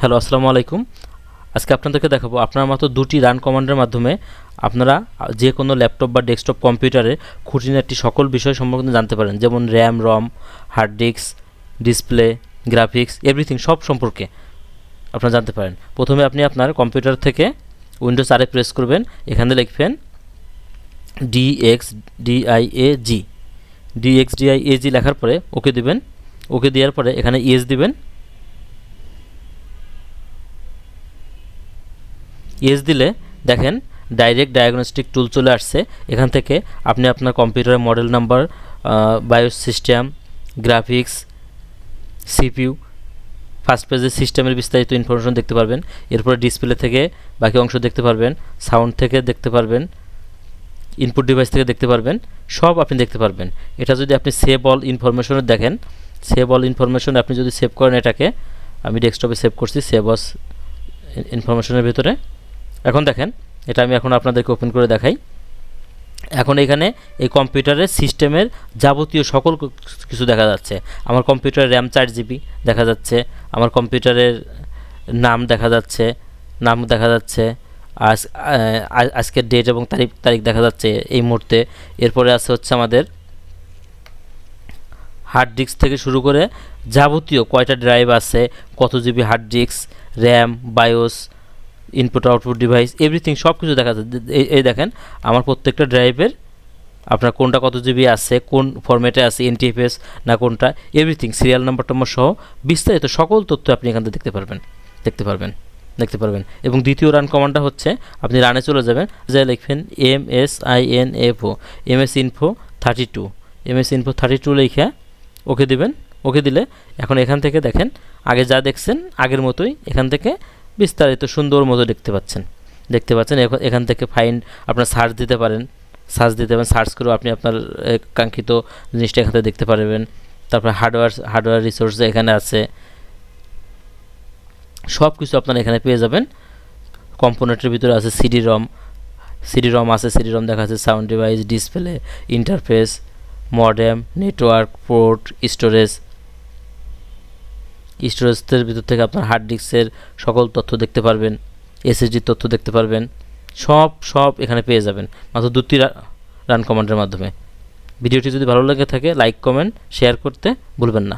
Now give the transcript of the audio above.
Hello, আসসালামু আলাইকুম। আজকে আপনাদেরকে দেখাবো আপনার মাত্র দুটি রান কমান্ডের মাধ্যমে আপনারা যে কোনো ল্যাপটপ বা ডেস্কটপ কম্পিউটারে খুঁটিনাটি সকল বিষয় সম্পর্কে জানতে পারেন। যেমন RAM ROM hard disk display graphics everything সব সম্পর্কে আপনারা জানতে পারেন। প্রথমে আপনি আপনার কম্পিউটার থেকে উইন্ডোজ আরে প্রেস করবেন। এখানে লিখবেন DX DIA G DX DIA G লেখার পরে ওকে দিবেন। ওকে দেওয়ার পরে এখানে ইএস দিবেন। ইয়েস দিলে দেখেন ডাইরেক্ট ডায়াগনস্টিক টুল চলে আসছে। এখান থেকে আপনি আপনার কম্পিউটারের model number BIOS system graphics CPU first পেজে সিস্টেমের বিস্তারিত ইনফরমেশন দেখতে পারবেন। এরপরে ডিসপ্লে থেকে বাকি অংশ দেখতে পারবেন সাউন্ড থেকে দেখতে পারবেন ইনপুট ডিভাইস থেকে দেখতে পারবেন, সব আপনি দেখতে পারবেন। এটা যদি আপনি সেভ অল ইনফরমেশনে দেখেন সেভ অল ইনফরমেশন আপনি যদি সেভ করেন এটাকে, আমি ডেস্কটপে সেভ করছি সেভ অস ইনফরমেশনের ভিতরে। এখন দেখেন, এটা আমি এখন আপনাদেরকে ওপেন করে দেখাই। এখন এখানে এই কম্পিউটারের সিস্টেমের যাবতীয় সকল কিছু দেখা যাচ্ছে। আমার কম্পিউটারের র্যাম চার জিবি দেখা যাচ্ছে, আমার কম্পিউটারের নাম দেখা যাচ্ছে, নাম দেখা যাচ্ছে, আজ আজকের ডেট এবং তারিখ তারিখ দেখা যাচ্ছে এই মুহূর্তে। এরপরে আছে হচ্ছে আমাদের হার্ড ডিস্ক থেকে শুরু করে যাবতীয় কয়টা ড্রাইভ আছে, কত GB hard disk RAM BIOS input output device everything সব কিছু দেখা যাচ্ছে এই- দেখেন, আমার প্রত্যেকটা ড্রাইভের আপনার কোনটা কত জিবি আছে, কোন ফরম্যাটে আছে এনটিএফএস না কোনটা এভরিথিং সিরিয়াল নাম্বার টাম্বার সহ বিস্তারিত সকল তথ্য আপনি এখান থেকে দেখতে পারবেন দেখতে পারবেন দেখতে পারবেন। এবং দ্বিতীয় রান কমান্ডটা হচ্ছে, আপনি রানে চলে যাবেন, যা লিখবেন M S I N F O M S info thirty two M S info thirty two লিখে ওকে দিবেন ওকে দিলে এখন এখান থেকে দেখেন, আগে যা দেখছেন আগের মতোই এখান থেকে বিস্তারিত সুন্দর মতো দেখতে পাচ্ছেন। দেখতে পাচ্ছেন, এখ- এখান থেকে ফাইন আপনার সার্চ দিতে পারেন। সার্চ দিতে পারেন সার্চ করেও আপনি আপনার কাঙ্ক্ষিত জিনিসটা এখান থেকে দেখতে পারবেন। তারপর হার্ডওয়্যার হার্ডওয়্যার রিসোর্স এখানে আছে। সব কিছু আপনারা এখানে পেয়ে যাবেন। কম্পোনেন্টের ভিতরে আছে সিডি রম সিডি রম আছে সিডি রম দেখা যাচ্ছে sound device display interface modem network port storage স্টোরেজের ভিতর থেকে আপনার হার্ড ডিস্কের সকল তথ্য দেখতে পারবেন এসএসডির তথ্য দেখতে পারবেন, সব সব এখানে পেয়ে যাবেন। মাত্র দুটি রান কমান্ডের মাধ্যমে। ভিডিওটি যদি ভালো লেগে থাকে লাইক কমেন্ট শেয়ার করতে ভুলবেন না।